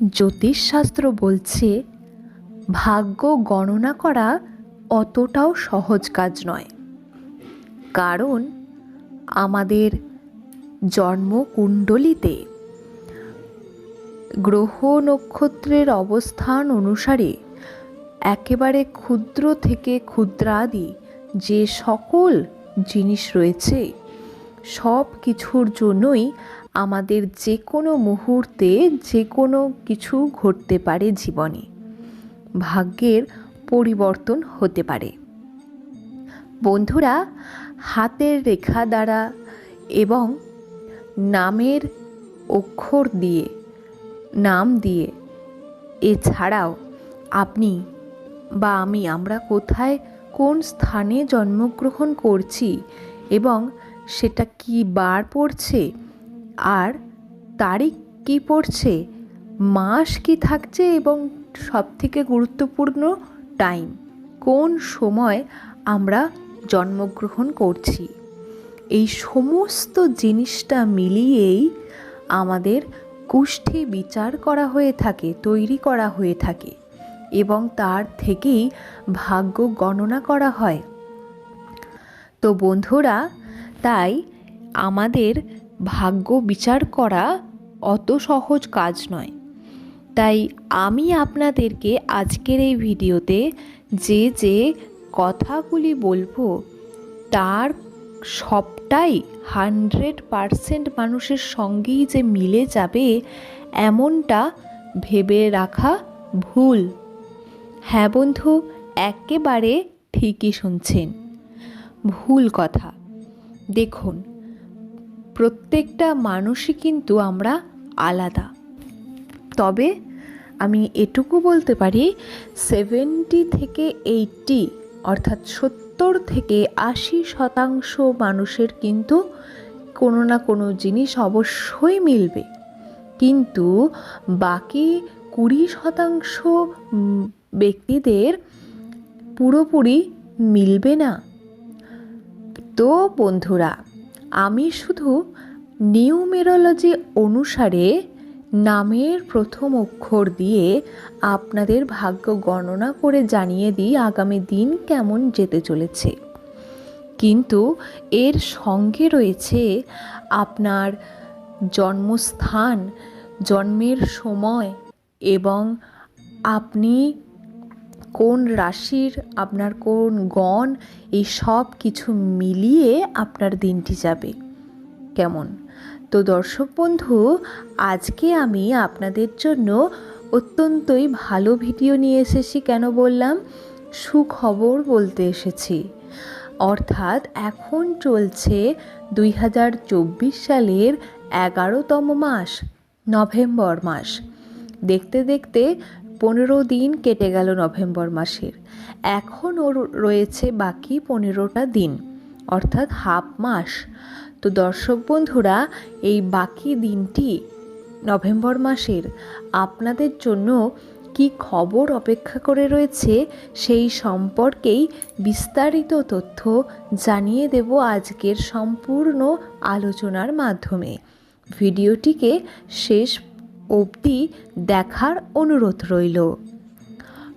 জ্যোতিষশাস্ত্র বলছে, ভাগ্য গণনা করা অতটাও সহজ কাজ নয়। কারণ আমাদের জন্মকুণ্ডলিতে গ্রহ নক্ষত্রের অবস্থান অনুসারে একেবারে ক্ষুদ্র থেকে ক্ষুদ্রাদি যে সকল জিনিস রয়েছে, সব কিছুর জন্যই আমাদের যে কোনো মুহূর্তে যে কোনো কিছু ঘটতে পারে জীবনে। ভাগ্যের পরিবর্তন হতে পারে। বন্ধুরা, হাতের রেখা দ্বারা এবং নামের অক্ষর দিয়ে, নাম দিয়ে, এছাড়াও আপনি বা আমি, আমরা কোথায় কোন স্থানে জন্মগ্রহণ করছি এবং সেটা কি বার পড়ছে আর তারিখ কি পড়ছে, মাস কি থাকছে এবং সবথেকে গুরুত্বপূর্ণ টাইম, কোন সময় আমরা জন্মগ্রহণ করছি। এই সমস্ত জিনিসটা মিলিয়েই আমাদের কুষ্ঠি বিচার করা হয়ে থাকে, তৈরি করা হয়ে থাকে এবং তার থেকেই ভাগ্য গণনা করা হয়। তো বন্ধুরা, তাই আমাদের ভাগ্য বিচার করা অত সহজ কাজ নয়। তাই আমি আপনাদেরকে আজকের এই ভিডিওতে যে যে কথাগুলি বলব, তার সবটাই হান্ড্রেড পারসেন্ট মানুষের সঙ্গেই যে মিলে যাবে, এমনটা ভেবে রাখা ভুল। হ্যাঁ বন্ধু, একেবারে ঠিকই শুনছেন। ভুল কথা। দেখুন প্রত্যেকটা মানুষই কিন্তু আমরা আলাদা। তবে আমি এটুকু বলতে পারি সেভেন্টি থেকে এইটটি অর্থাৎ সত্তর থেকে আশি শতাংশ মানুষের কিন্তু কোনো না কোনো জিনিস অবশ্যই মিলবে। কিন্তু বাকি কুড়ি শতাংশ ব্যক্তিদের পুরোপুরি মিলবে না। তো বন্ধুরা আমি শুধু নিউমেরোলজি অনুসারে নামের প্রথম অক্ষর দিয়ে আপনাদের ভাগ্য গণনা করে জানিয়ে দিই আগামী দিন কেমন যেতে চলেছে। কিন্তু এর সঙ্গে রয়েছে আপনার জন্মস্থান, জন্মের সময় এবং আপনি কোন রাশির, আপনার কোন গণ, এই সব কিছু মিলিয়ে আপনার দিনটি যাবে। কেমন? তো দর্শক বন্ধু, আজকে আমি আপনাদের জন্য অত্যন্তই ভালো ভিডিও নিয়ে এসেছি, কেন বললাম? সুখবর বলতে এসেছি। অর্থাৎ এখন চলছে দুই হাজার চব্বিশ সালের এগারোতম মাস, নভেম্বর মাস। দেখতে দেখতে পনেরো দিন কেটে গেল নভেম্বর মাসের। এখনও রয়েছে বাকি পনেরোটা দিন, অর্থাৎ হাফ মাস। তো দর্শক বন্ধুরা, এই বাকি দিনটি নভেম্বর মাসের, আপনাদের জন্য কি খবর অপেক্ষা করে রয়েছে সেই সম্পর্কেই বিস্তারিত তথ্য জানিয়ে দেব আজকের সম্পূর্ণ আলোচনার মাধ্যমে। ভিডিওটিকে শেষ অবধি দেখার অনুরোধ রইল।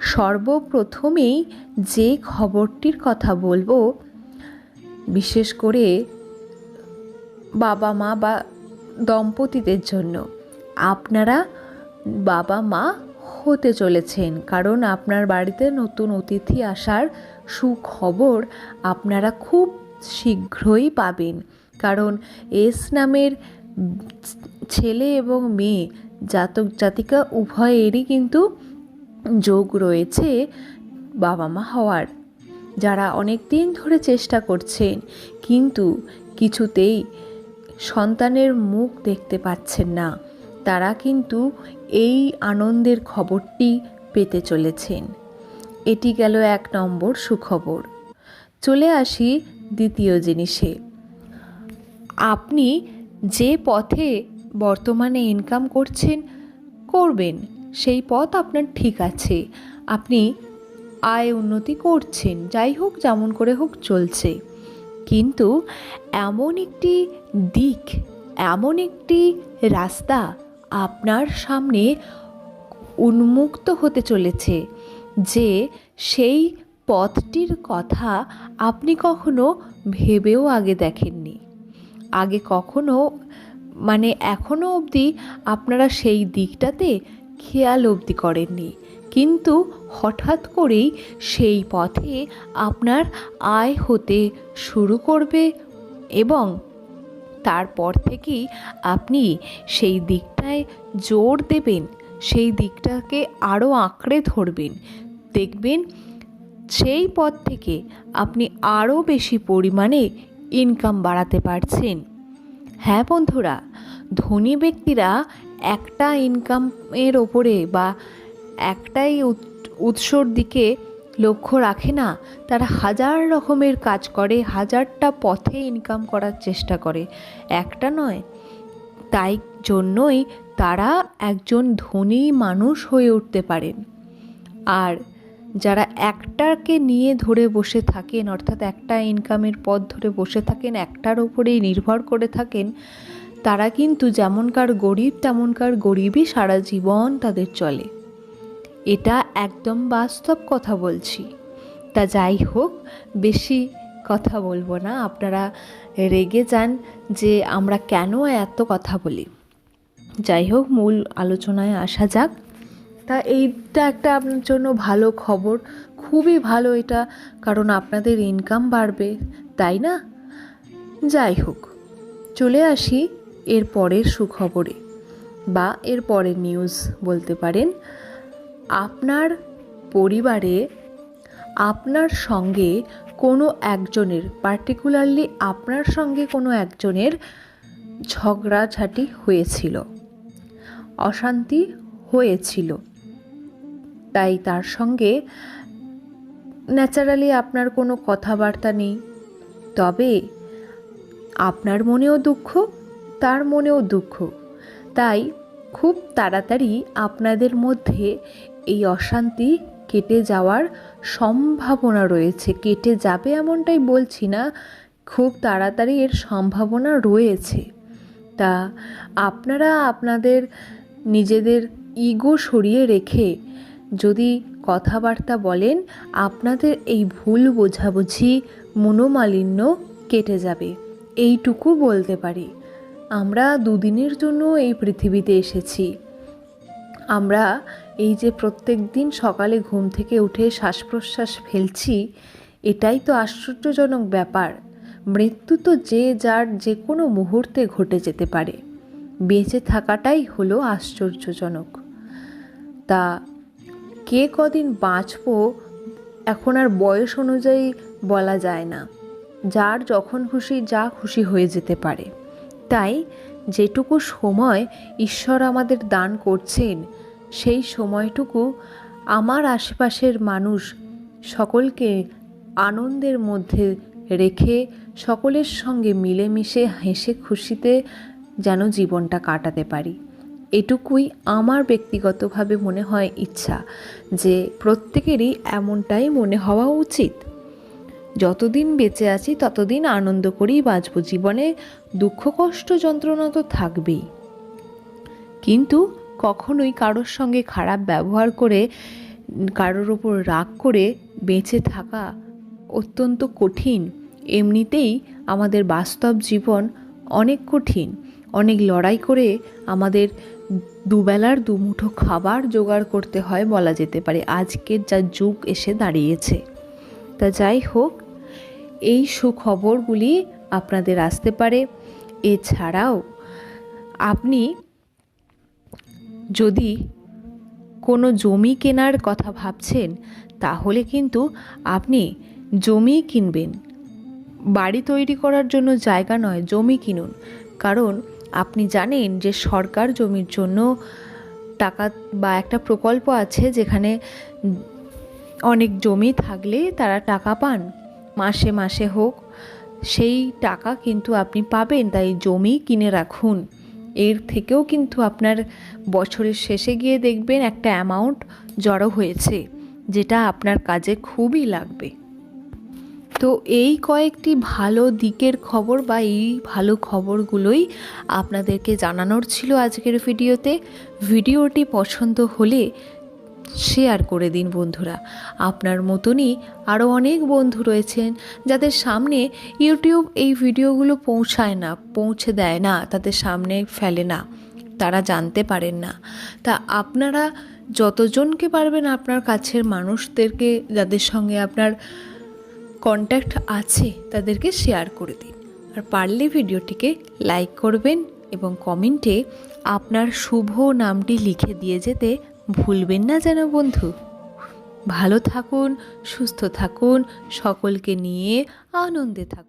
সর্বপ্রথমেই যে খবরটির কথা বলব, বিশেষ করে বাবা মা বা দম্পতিদের জন্য। আপনারা বাবা মা হতে চলেছেন, কারণ আপনার বাড়িতে নতুন অতিথি আসার সুখবর আপনারা খুব শীঘ্রই পাবেন। কারণ এস নামের ছেলে এবং মেয়ে। জাতক জাতিকা উভয়েরই কিন্তু যোগ রয়েছে বাবা মা হওয়ার। যারা অনেক দিন ধরে চেষ্টা করছেন, কিন্তু কিছুতেই সন্তানের মুখ দেখতে পাচ্ছেন না। তারা কিন্তু এই আনন্দের খবরটি পেতে চলেছেন। এটি গেল এক নম্বর সুখবর। চলে আসি দ্বিতীয় জিনিসে। আপনি যে পথে বর্তমানে ইনকাম করছেন, করবেন, সেই পথ আপনার ঠিক আছে। আপনি আয় উন্নতি করছেন, যাই হোক যেমন করে হোক চলছে। কিন্তু এমন একটি দিক, এমন একটি রাস্তা আপনার সামনে উন্মুক্ত হতে চলেছে যে সেই পথটির কথা আপনি কখনো ভেবেও আগে দেখেননি। আগে কখনো মানে এখনও অবধি আপনারা সেই দিকটাতে খেয়াল অবধি করেননি। কিন্তু হঠাৎ করেই সেই পথে আপনার আয় হতে শুরু করবে এবং তারপর থেকেই আপনি সেই দিকটায় জোর দেবেন, সেই দিকটাকে আরও আঁকড়ে ধরবেন। দেখবেন সেই পথ থেকে আপনি আরও বেশি পরিমাণে ইনকাম বাড়াতে পারছেন। হ্যাঁ বন্ধুরা ধনী ব্যক্তিরা একটা ইনকামের ওপরে বা একটাই উৎসর দিকে লক্ষ্য রাখে না, তারা হাজার রকমের কাজ করে, হাজারটা পথে ইনকাম করার চেষ্টা করে। একটা নয়, তাই জন্যই তারা একজন ধনী মানুষ হয়ে উঠতে পারেন। আর যারা একটাকে নিয়ে ধরে বসে থাকেন, অর্থাৎ একটা ইনকামের পথ ধরে বসে থাকেন, একটার ওপরেই নির্ভর করে থাকেন তারা কিন্তু যেমনকার গরিব তেমনকার গরিবই সারা জীবন তাদের চলে। এটা একদম বাস্তব কথা বলছি। তা যাই হোক, বেশি কথা বলব না। আপনারা রেগে যান যে আমরা কেন এত কথা বলি। যাই হোক, মূল আলোচনায় আসা যাক। তা এইটা একটা আপনার জন্য ভালো খবর। খুবই ভালো এটা, কারণ আপনাদের ইনকাম বাড়বে, তাই না? যাই হোক, চলে আসি এর পরের সুখবরে বা এর পরের নিউজ বলতে পারেন, আপনার পরিবারে, আপনার সঙ্গে কোনো একজনের পার্টিকুলারলি আপনার সঙ্গে কোনো একজনের ঝগড়াঝাটি হয়েছিল, অশান্তি হয়েছিল, তাই তার সঙ্গে ন্যাচারালি আপনার কোনো কথাবার্তা নেই। তবে আপনার মনেও দুঃখ তার মনেও দুঃখ। তাই খুব তাড়াতাড়ি আপনাদের মধ্যে এই অশান্তি কেটে যাওয়ার সম্ভাবনা রয়েছে। কেটে যাবে এমনটাই বলছি না, খুব তাড়াতাড়ি এর সম্ভাবনা রয়েছে। তা আপনারা আপনাদের নিজেদের ইগো সরিয়ে রেখে যদি কথাবার্তা বলেন, আপনাদের এই ভুল বোঝাবুঝি মনোমালিন্য কেটে যাবে। এইটুকু বলতে পারি। আমরা দুদিনের জন্য এই পৃথিবীতে এসেছি। আমরা এই যে প্রত্যেক দিন সকালে ঘুম থেকে উঠে শ্বাস প্রশ্বাস ফেলছি, এটাই তো আশ্চর্যজনক ব্যাপার। মৃত্যু তো যে যার যে কোনো মুহূর্তে ঘটে যেতে পারে। বেঁচে থাকাটাই হলো আশ্চর্যজনক। তা কে কদিন বাঁচবো এখন আর বয়স অনুযায়ী বলা যায় না। যার যখন খুশি, যা খুশি হয়ে যেতে পারে। তাই যেটুকু সময় ঈশ্বর আমাদের দান করছেন, সেই সময়টুকু আমার আশেপাশের মানুষ সকলকে আনন্দের মধ্যে রেখে সকলের সঙ্গে মিলেমিশে হেসে খুশিতে যেন জীবনটা কাটাতে পারি। এটুকুই আমার ব্যক্তিগতভাবে মনে হয় ইচ্ছা যে প্রত্যেকেরই এমনটাই মনে হওয়া উচিত। যতদিন বেঁচে আছি, ততদিন আনন্দ করেই বাঁচব। জীবনে দুঃখ, কষ্ট, যন্ত্রণা তো থাকবেই। কিন্তু কখনোই কারোর সঙ্গে খারাপ ব্যবহার করে, কারোর ওপর রাগ করে বেঁচে থাকা অত্যন্ত কঠিন। এমনিতেই আমাদের বাস্তব জীবন অনেক কঠিন। অনেক লড়াই করে আমাদের দুবেলার দুমুঠো খাবার জোগাড় করতে হয় বলা যেতে পারে। আজকের যা যুগ এসে দাঁড়িয়েছে। তা যাই হোক, এই সুখবরগুলি আপনাদের আসতে পারে। এছাড়াও, আপনি যদি কোনো জমি কেনার কথা ভাবছেন, তাহলে কিন্তু আপনি জমি কিনবেন। বাড়ি তৈরি করার জন্য জায়গা নয়, জমি কিনুন। কারণ আপনি জানেন যে সরকার জমির জন্য টাকা বা একটা প্রকল্প আছে যেখানে অনেক জমি থাকলে তারা টাকা পান। মাসে মাসে হোক, সেই টাকা কিন্তু আপনি পাবেন। তাই জমি কিনে রাখুন। এর থেকেও কিন্তু আপনার বছরের শেষে গিয়ে দেখবেন একটা অ্যামাউন্ট জড়ো হয়েছে, যেটা আপনার কাজে খুবই লাগবে। তো এই কয়েকটি ভালো দিকের খবর বা এই ভালো খবরগুলোই আপনাদেরকে জানানোর ছিল আজকের ভিডিওতে। ভিডিওটি পছন্দ হলে শেয়ার করে দিন বন্ধুরা। আপনার মতনই আরও অনেক বন্ধু রয়েছেন যাদের সামনে ইউটিউব এই ভিডিওগুলো পৌঁছায় না, পৌঁছে দেয় না, তাদের সামনে ফেলে না, তারা জানতে পারেন না। তা আপনারা যতজনকে পারবেন আপনার কাছের মানুষদেরকে যাদের সঙ্গে আপনার কন্ট্যাক্ট আছে, তাদেরকে শেয়ার করে দিন। আর পারলে ভিডিওটিকে লাইক করবেন এবং কমেন্টে আপনার শুভ নামটি লিখে দিয়ে যেতে ভুলবেন না যেন বন্ধু। ভালো থাকুন সুস্থ থাকুন সকলকে নিয়ে আনন্দে থাকুন।